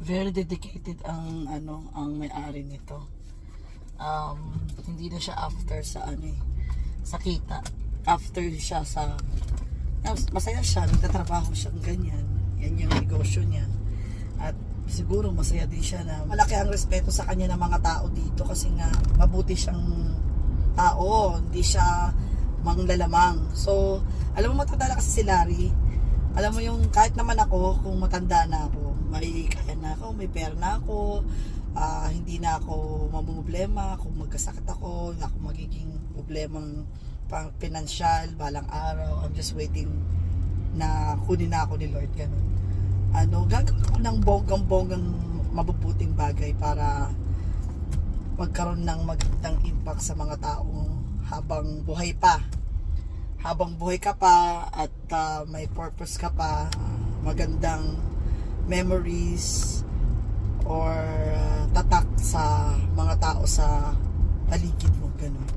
very dedicated ang ano ang may-ari nito. Um, hindi na siya after sa ano eh, sa kita. After siya sa masaya siya, nagtatrabaho siya ganyan. Yan yung negosyo niya. At siguro masaya din siya na malaki ang respeto sa kanya ng mga tao dito kasi nga mabuti siyang tao, hindi siya manglalamang. So, alam mo matanda na kasi si Larry. Alam mo yung kahit naman ako, kung matanda na ako, may na ako, may pera na ako, ah, hindi na ako mamumblema, kung magkasakit ako, hindi ako magiging problemang pang pinansyal, balang araw, I'm just waiting na kunin na ako ni Lord ganun. Ano, gagawin ko ng bonggang-bonggang mabubuting bagay para magkaroon ng magandang impact sa mga tao habang buhay pa. Habang buhay ka pa at ah, may purpose ka pa, magandang memories or ah, tatak sa mga tao sa paligid mo, ganun.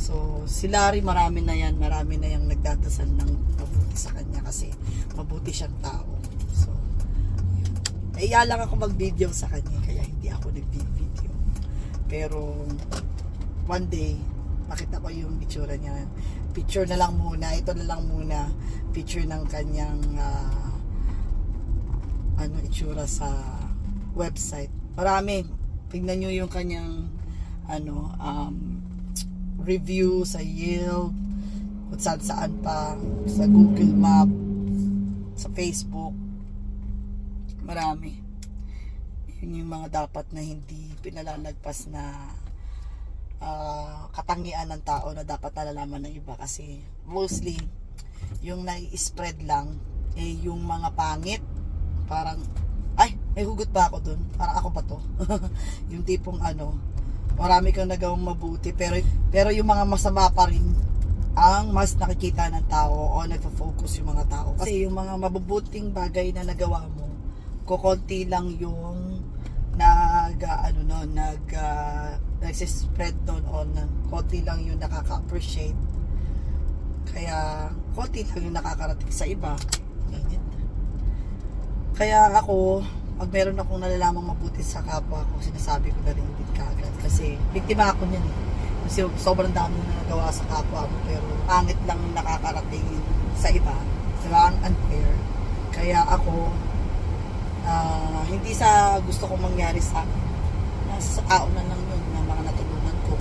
So, si Larry, marami na yan, marami na yung nagdadasal ng mabuti sa kanya kasi mabuti siyang tao. So. Naiya lang ako mag-video sa kanya, kaya hindi ako nag-video. Pero, one day, makita ko yung itsura niya. Picture na lang muna, ito na lang muna, picture ng kanyang ah, ano, itsura sa website. Marami. Tingnan nyo yung kanyang ano, um, review sa Yelp, kung saan saan pa, sa Google Map, sa Facebook. Marami. Yun yung mga dapat na hindi pinalalagpas na ah, katangian ng tao na dapat nalalaman ng iba kasi mostly yung nai-spread lang eh yung mga pangit parang ay may hugot ba ako dun. Parang ako ba to. Yung tipong ano marami kang nagawang mabuti pero pero yung mga masama pa rin ang mas nakikita ng tao o nagfo-focus yung mga tao. Kasi yung mga mabubuting bagay na nagawa mo kukonti lang yung nag ah, ano no nag uh, nagsispread doon on konti lang yung nakaka-appreciate. Kaya konti lang yung nakakarating sa iba. Kaya ako pag meron akong nalalamang mabuti sa kapwa ko, sinasabi ko na rin din kagad. Kasi, biktima ako niyan eh. Kasi sobrang dami na nagawa sa kapwa mo, pero pangit lang nakakarating sa iba. Diba? Ang unfair. Kaya ako, ah, hindi sa gusto kong mangyari sa akin. Nasa tao na lang yun na mga natulungan ko.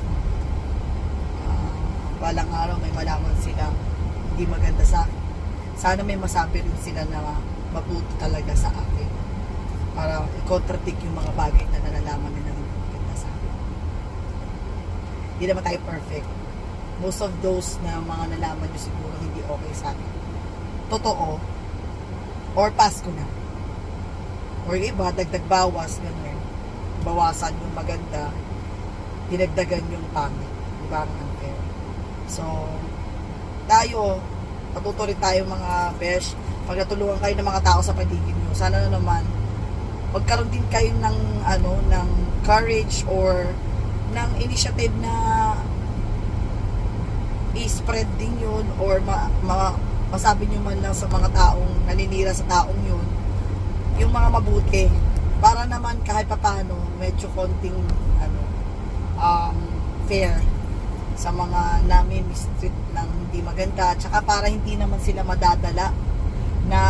Ah, balang araw may malaman sila hindi maganda sa akin. Sana may masabi rin sila na mabuti talaga sa akin para i-contradict yung mga bagay na nalalaman nila ng maganda sa akin. Hindi naman tayo perfect. Most of those na mga nalaman nyo siguro hindi okay sa akin. Totoo. Or pass ko na. Or yung iba, dagdag bawas, ganun. Bawasan yung maganda, dinagdagan yung pangit. Diba? Ang. So, tayo, patuto rin tayo mga besh, pag natulungan kayo ng mga tao sa paligid nyo, sana na naman, magkaroon din kayo ng ano ng courage or ng initiative na i-spread din yun or ma, ma, masabi nyo man lang sa mga taong naninira sa taong yun yung mga mabuti. Para naman kahit papano medyo konting ano um, fair sa mga namin mistreat ng hindi maganda tsaka para hindi naman sila madadala na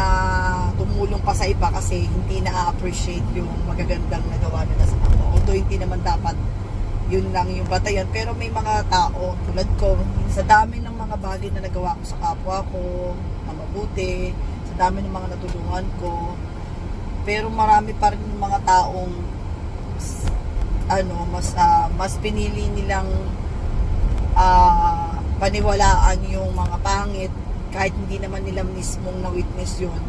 tumulong pa sa iba kasi hindi na-appreciate yung magagandang nagawa nila sa kapwa. Although hindi naman dapat yun lang yung batayan. Pero may mga tao tulad ko, sa dami ng mga bagay na nagawa ko sa kapwa ko, na mabuti, sa dami ng mga natulungan ko, pero marami pa rin mga taong ano, mas ah, mas pinili nilang ah, paniwalaan yung mga pangit kahit hindi naman nila mismong na-witness yun.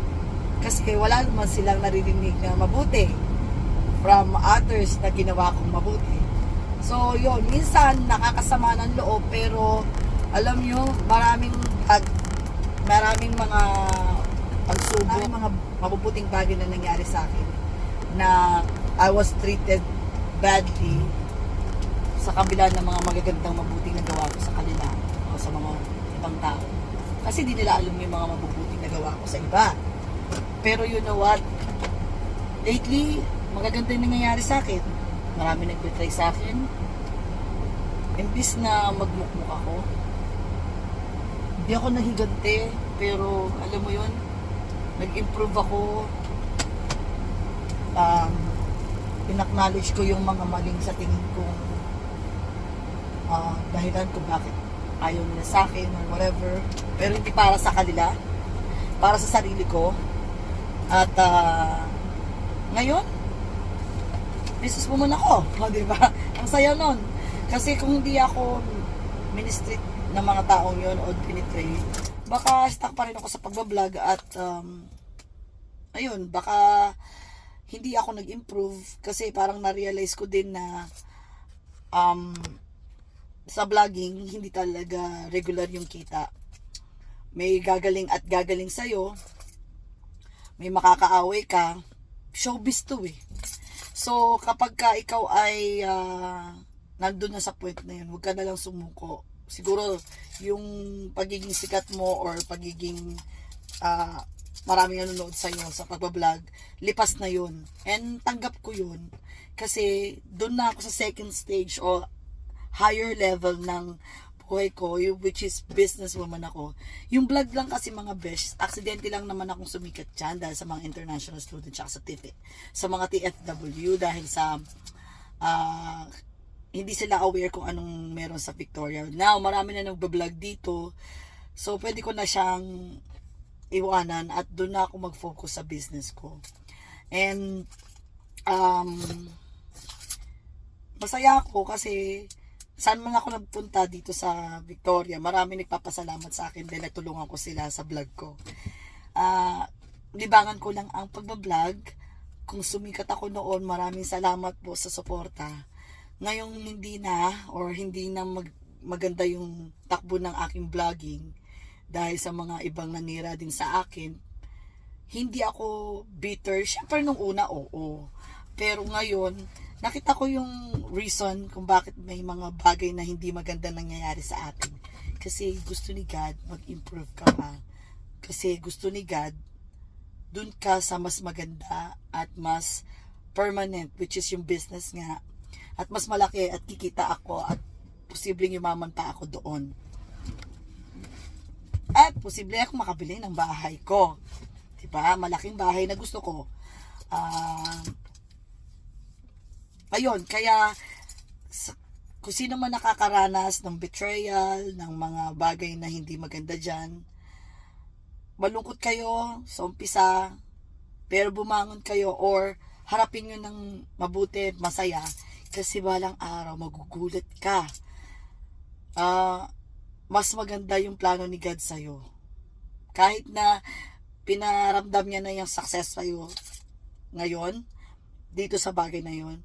Kasi wala naman silang naririnig na mabuti from others na ginawa kong mabuti. So, yun, minsan nakakasama ng loob pero alam nyo, maraming pag, maraming mga pagsubok, maraming mga mabubuting bagay na nangyari sa akin na I was treated badly sa kabila ng mga magagandang mabuting nagawa ko sa kanila o sa mga ibang tao. Kasi di nila alam yung mga mabubuting nagawa ko sa iba. Pero you know what? lately, magaganda yung nangyayari sa akin. Marami nag-betray sa akin. Imbis na magmukmuk ako, hindi ako nahigante, pero alam mo yun, nag-improve ako. Um, inacknowledge ko yung mga maling sa tingin ko ah, dahilan kung bakit ayaw nila sa akin or whatever. Pero hindi para sa kanila. Para sa sarili ko. At ah, ngayon, business woman ako. O, di ba? Ang saya nun. Kasi kung hindi ako ministry ng mga taong yun o pinitray, baka stuck pa rin ako sa pagbablog at um, ayun, baka hindi ako nag-improve kasi parang na-realize ko din na um, sa vlogging, hindi talaga regular yung kita. May gagaling at gagaling sa'yo, may makakaaway ka, showbiz to eh. So, kapag ka ikaw ay ah, nandun na sa point na yun, huwag ka na lang sumuko. Siguro, yung pagiging sikat mo or pagiging ah, maraming nanonood sa'yo sa pagbablog, lipas na yun. And tanggap ko yun. Kasi, doon na ako sa second stage o higher level ng buhay ko, which is businesswoman ako. Yung vlog lang kasi mga besh, aksidente lang naman akong sumikat dyan dahil sa mga international students at sa TIFE, sa mga TFW dahil sa ah, hindi sila aware kung anong meron sa Victoria. Now, marami na nagbablog dito. So, pwede ko na siyang iwanan at doon na ako mag-focus sa business ko. And, um, masaya ako kasi saan man ako nagpunta dito sa Victoria, marami nagpapasalamat sa akin dahil natulungan ko sila sa vlog ko. Ah, libangan ko lang ang pagbablog. Kung sumikat ako noon, maraming salamat po sa suporta. Ngayong hindi na or hindi na mag, maganda yung takbo ng aking vlogging dahil sa mga ibang nanira din sa akin, hindi ako bitter. Siyempre nung una, oo. Pero ngayon, nakita ko yung reason kung bakit may mga bagay na hindi maganda nangyayari sa atin. Kasi gusto ni God mag-improve ka pa. Kasi gusto ni God dun ka sa mas maganda at mas permanent, which is yung business nga. At mas malaki at kikita ako at posibleng yumaman pa ako doon. At posible ako makabili ng bahay ko. Diba? Malaking bahay na gusto ko. Ah, ayun, kaya kung sino man nakakaranas ng betrayal, ng mga bagay na hindi maganda dyan, malungkot kayo sa umpisa, pero bumangon kayo or harapin nyo ng mabuti, masaya, kasi balang araw magugulat ka. Ah, mas maganda yung plano ni God sa'yo. Kahit na pinaramdam niya na yung success sa'yo ngayon, dito sa bagay na yon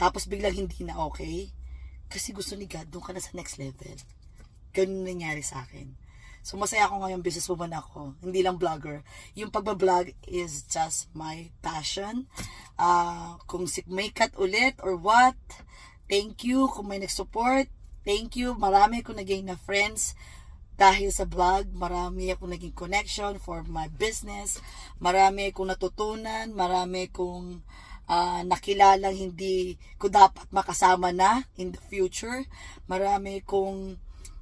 tapos biglang hindi na okay, kasi gusto ni God, doon ka na sa next level. Ganun nangyari sa akin. So, masaya ako ngayon, businesswoman ako. Hindi lang vlogger. Yung pagbablog is just my passion. Ah, kung si may cut ulit or what, thank you. Kung may nag-support, thank you. Marami ko naging na friends dahil sa vlog. Marami akong naging connection for my business. Marami akong natutunan. Marami kong ah, nakilalang hindi ko dapat makasama na in the future. Marami kong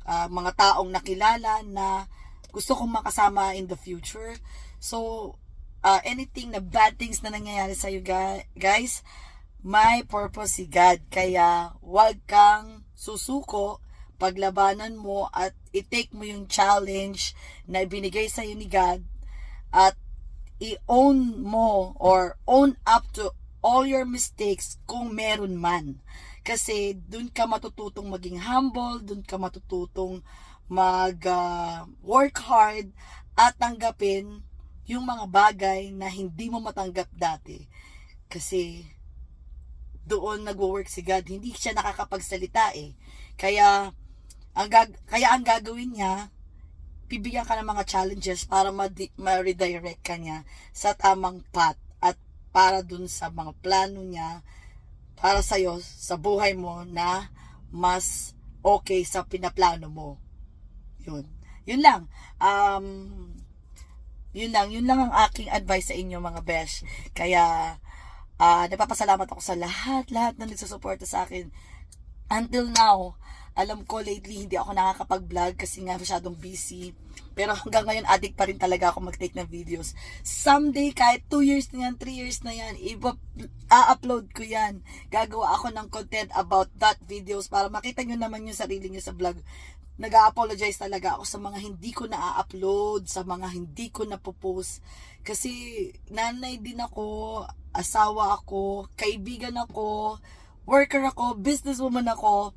ah, mga taong nakilala na gusto kong makasama in the future. So, ah, anything na bad things na nangyayari sa iyo guys, may purpose si God. Kaya, wag kang susuko, paglabanan mo at i-take mo yung challenge na ibinigay sa iyo ni God at i-own mo or own up to all your mistakes kung meron man. Kasi dun ka matututong maging humble, dun ka matututong mag ah, work hard at tanggapin yung mga bagay na hindi mo matanggap dati. Kasi doon nagwo-work si God, hindi siya nakakapagsalita eh. Kaya ang gag- kaya ang gagawin niya, bibigyan ka ng mga challenges para ma- ma-redirect ka niya sa tamang path at para dun sa mga plano niya para sa'yo, sa buhay mo na mas okay sa pinaplano mo. Yun. Yun lang. Um, yun lang. Yun lang ang aking advice sa inyo mga besh. Kaya, Ah, nagpapasalamat ako sa lahat, lahat na nagsusuporta sa akin. Until now, alam ko lately hindi ako nakakapag-vlog kasi nga masyadong busy. Pero hanggang ngayon, addict pa rin talaga ako mag-take ng videos. Someday, kahit 2 years na yan, 3 years na yan, i-upload ko yan. Gagawa ako ng content about that videos para makita nyo naman yung sarili nyo sa vlog. Nag-apologize talaga ako sa mga hindi ko na-upload, sa mga hindi ko na-post. Kasi nanay din ako, asawa ako, kaibigan ako, worker ako, businesswoman ako,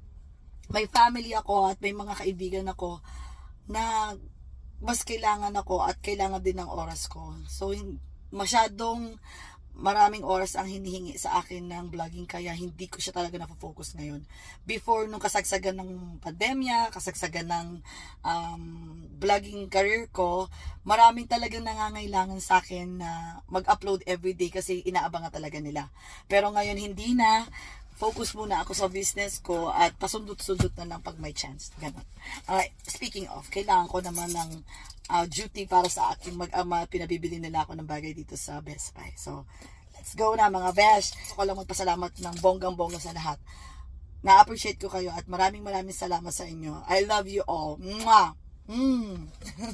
may family ako at may mga kaibigan ako na mas kailangan ako at kailangan din ng oras ko. So, masyadong maraming oras ang hinihingi sa akin ng vlogging kaya hindi ko siya talaga na-focus ngayon. Before nung kasagsagan ng pandemya, kasagsagan ng um, vlogging career ko, maraming talagang nangangailangan sa akin na mag-upload everyday kasi inaabangan talaga nila. Pero ngayon hindi na, focus muna ako sa business ko at pasundot-sundot na lang pag may chance. Ganun. Alright, speaking of, kailangan ko naman ng uh, duty para sa aking mag-ama. Pinabibili nila ako ng bagay dito sa Best Buy. So, let's go na mga besh. Gusto ko lang magpasalamat ng bonggang-bongga sa lahat. Na-appreciate ko kayo at maraming maraming salamat sa inyo. I love you all. Mwah! Mm.